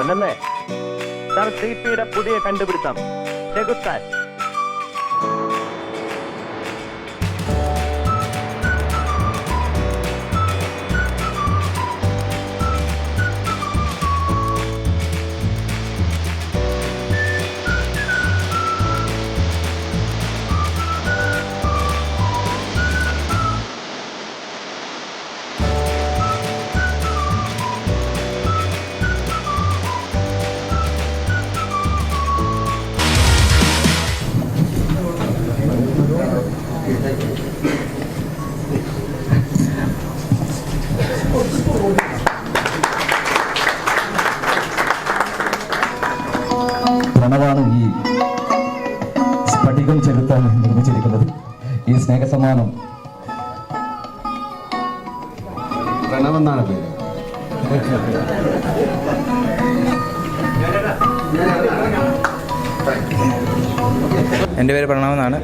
ഒന്നേ sir C പിയുടെ പുതിയ കണ്ടുപിടുത്തം. ചെകുത്താൻ സ്നേഹസമ്മാനം. പ്രണവെന്നാണ് പേര്. എന്റെ പേര് പ്രണവ് എന്നാണ്.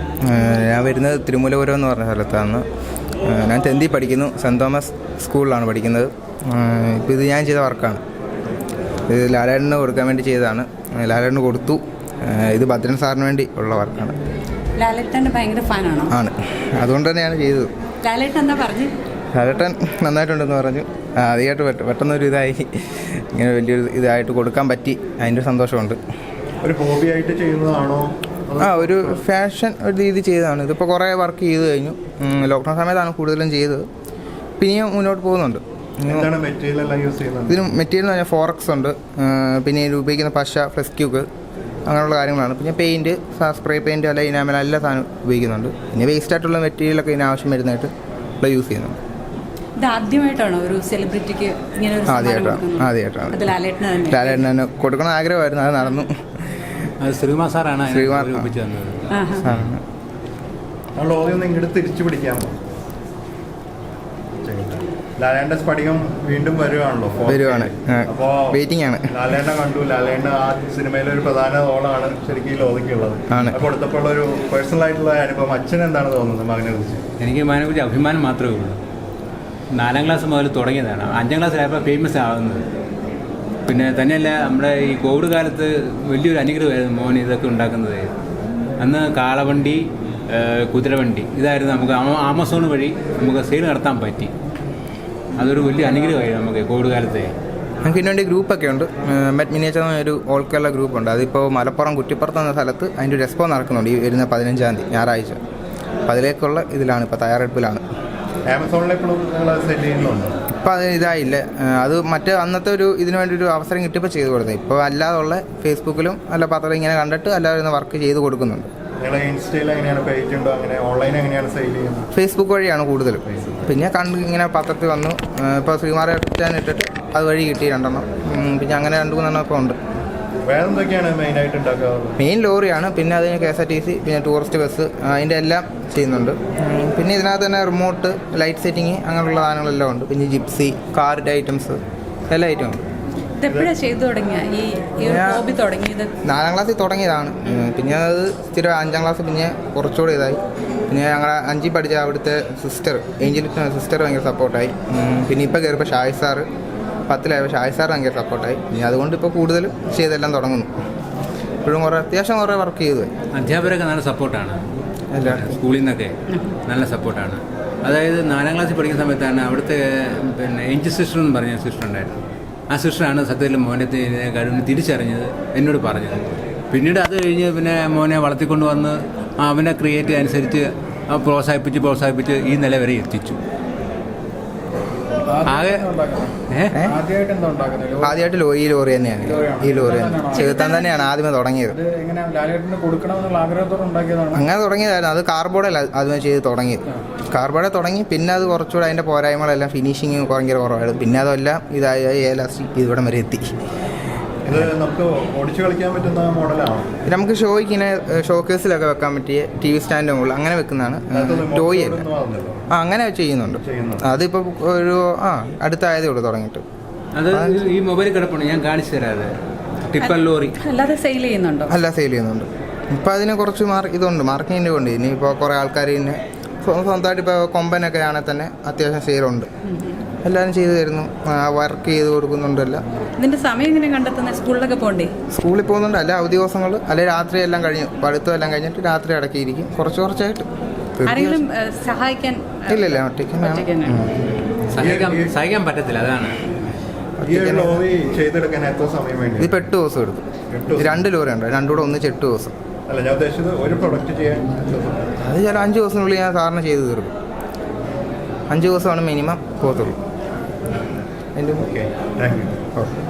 ഞാൻ വരുന്നത് തിരുമൂലപുരം എന്ന് പറഞ്ഞ സ്ഥലത്താണ്. ഞാൻ ടെൻത്തിൽ പഠിക്കുന്നു. സെന്റ് തോമസ് സ്കൂളിലാണ് പഠിക്കുന്നത്. ഇപ്പോൾ ഇത് ഞാൻ ചെയ്ത വർക്കാണ്. ഇത് ലാലേട്ടന് കൊടുക്കാൻ വേണ്ടി ചെയ്തതാണ്. ലാലേട്ടന് കൊടുത്തു. ഇത് ഭദ്രൻ സാറിന് വേണ്ടി ഉള്ള വർക്കാണ്. ലാലേട്ടന്റെ ഭയങ്കര ഫാനാണോ? ആണ്. അതുകൊണ്ട് തന്നെയാണ് ചെയ്തത്. ലാലേട്ടൻ എന്താ പറഞ്ഞു? ലാലേട്ടൻ നന്നായിട്ടുണ്ടെന്ന് പറഞ്ഞു. ആദ്യമായിട്ട് പെട്ട പെട്ടെന്നൊരു ഇതായി. ഇങ്ങനെ വലിയൊരു ഇതായിട്ട് കൊടുക്കാൻ പറ്റി. അതിന്റെ സന്തോഷമുണ്ട്. ഒരു ഹോബിയായിട്ട് ചെയ്യുന്നതാണോ? ആ ഒരു ഫാഷൻ ഒരു രീതി ചെയ്തതാണ്. ഇതിപ്പോൾ കുറേ വർക്ക് ചെയ്ത് കഴിഞ്ഞു. ലോക്ക്ഡൗൺ സമയത്താണ് കൂടുതലും ചെയ്തത്. പിന്നെയും മുന്നോട്ട് പോകുന്നുണ്ട്. എന്താണ് മെറ്റീരിയൽ എല്ലാം യൂസ് ചെയ്യുന്നത്? ഇതിന് മെറ്റീരിയൽ എന്ന് പറഞ്ഞാൽ ഫോറക്സ് ഉണ്ട്. പിന്നെ ഇതിൽ ഉപയോഗിക്കുന്ന പശ ഫ്ലെസ്ക്യൂക്ക് അങ്ങനെയുള്ള കാര്യങ്ങളാണ്. പിന്നെ പെയിന്റ് സ്പ്രേ പെയിന്റ് അല്ല ഇനാമൽ എല്ലാ സാധനം ഉപയോഗിക്കുന്നുണ്ട്. പിന്നെ വേസ്റ്റ് ആയിട്ടുള്ള മെറ്റീരിയലൊക്കെ ഇതിന് ആവശ്യം വരുന്നതായിട്ട് ഉള്ള യൂസ് ചെയ്യുന്നുണ്ട്. ഇത് ആദ്യമായിട്ടാണോ ഒരു സെലിബ്രിറ്റിക്ക് ഇങ്ങനെ ഒരു ആദ്യമായിട്ടാണ് ആദ്യമായിട്ടാണ്. ലാലേട്ടന് തന്നെ. കൊടുക്കണം ആഗ്രഹമായിരുന്നു അത് നടന്നു. ശ്രീകുമാർ സാറാണ് ശ്രീകുമാർ, ആ. ഒപ്പിച്ച് തന്നത് ഓദ്യം ഒന്ന് ഇങ്ങോട്ട് തിരിച്ചു പിടിക്കാമോ ലാലേണ്ട സ്ഫടികം വീണ്ടും വരുവാണല്ലോ വരുവാണ്. അപ്പോ വെയിറ്റിംഗ് ആണ്. ലാലേണ്ട കണ്ടു. ലാലേണ്ട ആ സിനിമയിലെ ഒരു പ്രധാന റോളാണ് ശരിക്കും ഈ ലോകയ്ക്കുള്ളത്. കൊടുത്തപ്പോൾ ഒരു പേഴ്സണൽ ആയിട്ടുള്ള അനുഭവം. അച്ഛൻ എന്താണ് തോന്നുന്നത് മകനെ കുറിച്ച്? എനിക്ക് അതിനെക്കുറിച്ച് അഭിമാനം മാത്രമേ ഉള്ളൂ. നാലാം ക്ലാസ് മുതൽ തുടങ്ങിയതാണ്. അഞ്ചാം ക്ലാസ്സിലായപ്പോൾ ഫേമസ് ആവുന്നത്. പിന്നെ തന്നെയല്ല നമ്മുടെ ഈ കോവിഡ് കാലത്ത് വലിയൊരു അനുഗ്രഹമായിരുന്നു മോൻ ഇതൊക്കെ ഉണ്ടാക്കുന്നത്. അന്ന് കാളവണ്ടി കുതിരവണ്ടി. ഇതായിരുന്നു നമുക്ക് ആമസോൺ വഴി നമുക്ക് സെയിൽ നടത്താൻ പറ്റി. അതൊരു വലിയ അനുഗ്രഹമായിരുന്നു നമുക്ക് കോവിഡ് കാലത്തെ നമുക്ക് ഇതിനുവേണ്ടി ഗ്രൂപ്പൊക്കെ ഉണ്ട്. മെറ്റ് മിനിയേച്ചർ എന്ന ഒരു ഓൾ കേരള ഗ്രൂപ്പുണ്ട് അതിപ്പോൾ മലപ്പുറം കുറ്റിപ്പുറത്ത് എന്ന സ്ഥലത്ത് അതിന്റെ ഒരു എക്സ്പോ നടക്കുന്നുണ്ട്. ഈ വരുന്ന പതിനഞ്ചാം തീയതി ഞായറാഴ്ച. അപ്പോൾ അതിലേക്കുള്ള ഇതിലാണ്. ഇപ്പോൾ തയ്യാറെടുപ്പിലാണ്. ചെയ്യുന്നുണ്ട്? ഇപ്പം അത് ഇതായില്ല. അത് മറ്റേ അന്നത്തെ ഒരു ഇതിനു വേണ്ടി ഒരു അവസരം കിട്ടിയപ്പോൾ ചെയ്ത് കൊടുത്തത് ഇപ്പോൾ അല്ലാതുള്ള ഫേസ്ബുക്കിലും അല്ല പത്രം ഇങ്ങനെ കണ്ടിട്ട് അല്ലാതെ വർക്ക് ചെയ്ത് കൊടുക്കുന്നുണ്ട്. നിങ്ങളെ ഇൻസ്റ്റയിൽ എങ്ങനെയാണ് പേജ് ഉണ്ടോ? അങ്ങനെ ഓൺലൈൻ എങ്ങനെയാണ് സെയിൽ ചെയ്യുന്നത്? ഫേസ്ബുക്ക് വഴിയാണ് കൂടുതലും. പിന്നെ കണ്ട് ഇങ്ങനെ പത്രത്തിൽ വന്നു. ഇപ്പോൾ ശ്രീമാരെ ഇട്ടിട്ട് അതുവഴി കിട്ടി രണ്ടെണ്ണം. പിന്നെ അങ്ങനെ രണ്ട് മൂന്നെണ്ണം ഒക്കെ ഉണ്ട്. വേറെ എന്തൊക്കെയാണ് മെയിൻ ആയിട്ട് മെയിൻ ലോറിയാണ്. പിന്നെ അതിന് K S R T C പിന്നെ ടൂറിസ്റ്റ് ബസ് അതിന്റെ എല്ലാം ചെയ്യുന്നുണ്ട്. പിന്നെ ഇതിനകത്ത് തന്നെ റിമോട്ട് ലൈറ്റ് സെറ്റിങ് അങ്ങനെയുള്ള സാധനങ്ങളെല്ലാം ഉണ്ട്. പിന്നെ ജിപ്സി കാറിന്റെ ഐറ്റംസ് എല്ലാ ഐറ്റം ഉണ്ട്. എപ്പോഴാണ് ചെയ്തു തുടങ്ങിയ? ഈ ഈ ഹോബി തുടങ്ങിയത്? നാലാം ക്ലാസ്സിൽ തുടങ്ങിയതാണ്. പിന്നെ അത് സ്ഥിരം അഞ്ചാം ക്ലാസ് പിന്നെ കുറച്ചുകൂടി ഇതായി. പിന്നെ ഞങ്ങൾ അഞ്ചിൽ പഠിച്ച അവിടുത്തെ സിസ്റ്റർ ഏഞ്ചൽ സിസ്റ്റർ ഭയങ്കര സപ്പോർട്ടായി പിന്നെ ഇപ്പോൾ കയറിയപ്പോൾ ഷായ് സാറ് പത്തിലായപ്പോൾ ഷായ് സാർ ഭയങ്കര സപ്പോർട്ടായി പിന്നെ അതുകൊണ്ട് ഇപ്പോൾ കൂടുതൽ ചെയ്തെല്ലാം തുടങ്ങുന്നു. ഇപ്പോഴും കുറേ അത്യാവശ്യം കുറേ വർക്ക് ചെയ്തു. അധ്യാപകരൊക്കെ നല്ല സപ്പോർട്ടാണ് സ്കൂളിൽ നിന്നൊക്കെ നല്ല സപ്പോർട്ടാണ് അതായത് നാലാം ക്ലാസ്സിൽ പഠിക്കുന്ന സമയത്താണ് അവിടുത്തെ പിന്നെ ഏഞ്ചൽ സിസ്റ്റർ എന്ന് പറഞ്ഞ സിസ്റ്റർ ഉണ്ടായിരുന്നു. ആ സിസ്റ്ററാണ് സത്യത്തിൽ മോനെ കഴിവിന് തിരിച്ചറിഞ്ഞത് എന്നോട് പറഞ്ഞത്. പിന്നീട് അത് കഴിഞ്ഞ് പിന്നെ മോനെ വളർത്തിക്കൊണ്ട് വന്ന് അവനെ ക്രിയേറ്റ് അനുസരിച്ച് പ്രോത്സാഹിപ്പിച്ച് പ്രോത്സാഹിപ്പിച്ച് ഈ നില വരെ എത്തിച്ചു. ആകെ? ആദ്യമായിട്ട് ഈ ലോറി തന്നെയാണ്. ഈ ലോറി തന്നെ. ചെറുത്താൻ തന്നെയാണ് ആദ്യമേ തുടങ്ങിയത്. അങ്ങനെ തുടങ്ങിയതായിരുന്നു. അത് കാർബോർഡല്ല ആദ്യമേ ചെയ്ത് തുടങ്ങിയത്. കാർബോർഡെ തുടങ്ങി. പിന്നെ അത് കുറച്ചുകൂടെ അതിന്റെ പോരായ്മകളെല്ലാം ഫിനിഷിങ് ഭയങ്കര കുറവായിരുന്നു. പിന്നെ അതെല്ലാം ഇതായി ലാസ്റ്റ് ഇവിടം വരെ എത്തി. ഇത് നമുക്ക് ഓടിച്ചു കളിക്കാൻ പറ്റുന്ന മോഡലാണ്? പിന്നെ നമുക്ക് ഇങ്ങനെ ഷോക്കേസിലൊക്കെ വെക്കാൻ പറ്റിയ ടി വി സ്റ്റാൻഡ് മുകളിൽ അങ്ങനെ വെക്കുന്നതാണ്. ടോയ് അല്ല ആ അങ്ങനെ ചെയ്യുന്നുണ്ട്. അതിപ്പോ അതിപ്പോൾ ഒരു ആ അടുത്തായതേ ഉള്ളൂ തുടങ്ങിയിട്ട്. അത് ഈ മൊബൈൽ കിടപ്പുണ്ട്. ഞാൻ കാണിച്ചു തരാതെ. അത് ടിപ്പർ ലോറി. അല്ലാതെ സെയിൽ ചെയ്യുന്നുണ്ടോ? അല്ല സെയിൽ ചെയ്യുന്നുണ്ട്. ഇപ്പം അതിന് കുറച്ച് മാർക്ക് ഇതുണ്ട്. മാർക്കിങ്ങിന്റെ കൊണ്ട് ഇനിയിപ്പോൾ കുറേ ആൾക്കാർ ഇതിനെ സ്വ- സ്വന്തമായിട്ട് ഇപ്പോൾ കൊമ്പനൊക്കെ ആണെങ്കിൽ തന്നെ അത്യാവശ്യം സെയിലുണ്ട് എല്ലാവരും ചെയ്തു തരുന്നു. വർക്ക് ചെയ്ത് കൊടുക്കുന്നുണ്ടല്ല ഇതിന്റെ സമയം എങ്ങനെ കണ്ടെത്തുന്ന? സ്കൂളിലൊക്കെ പോകണ്ടേ? സ്കൂളിൽ പോകുന്നുണ്ട്. അല്ല അവധി ദിവസങ്ങൾ അല്ലെ രാത്രി എല്ലാം കഴിഞ്ഞു. പഠിത്തം എല്ലാം കഴിഞ്ഞിട്ട് രാത്രി അടക്കിയിരിക്കും. കുറച്ച് കുറച്ചായിട്ട്. ആരെങ്കിലും സഹായിക്കാൻ ഇല്ലില്ല ഇല്ല ഇല്ല ഒറ്റയ്ക്ക് സഹിക്കാൻ പറ്റത്തില്ല അതാണ്. ഇത് ഇതിപ്പോൾ എട്ട് ദിവസം ദിവസം? രണ്ട് ലോറി ഉണ്ട്. രണ്ടും കൂടെ ഒന്നിച്ച് എട്ട് ദിവസം. അല്ല ഞാൻ ഉദ്ദേശിച്ചത് ഒരു പ്രൊഡക്റ്റ് ചെയ്യാൻ? അത് ചില അഞ്ച് ദിവസത്തിനുള്ളിൽ ഞാൻ സാറിന് ചെയ്ത് തീർക്കും. അഞ്ച് ദിവസമാണ് മിനിമം പോകത്തുള്ളൂ. എന്റെ ഓക്കെ താങ്ക് യു ഓക്കെ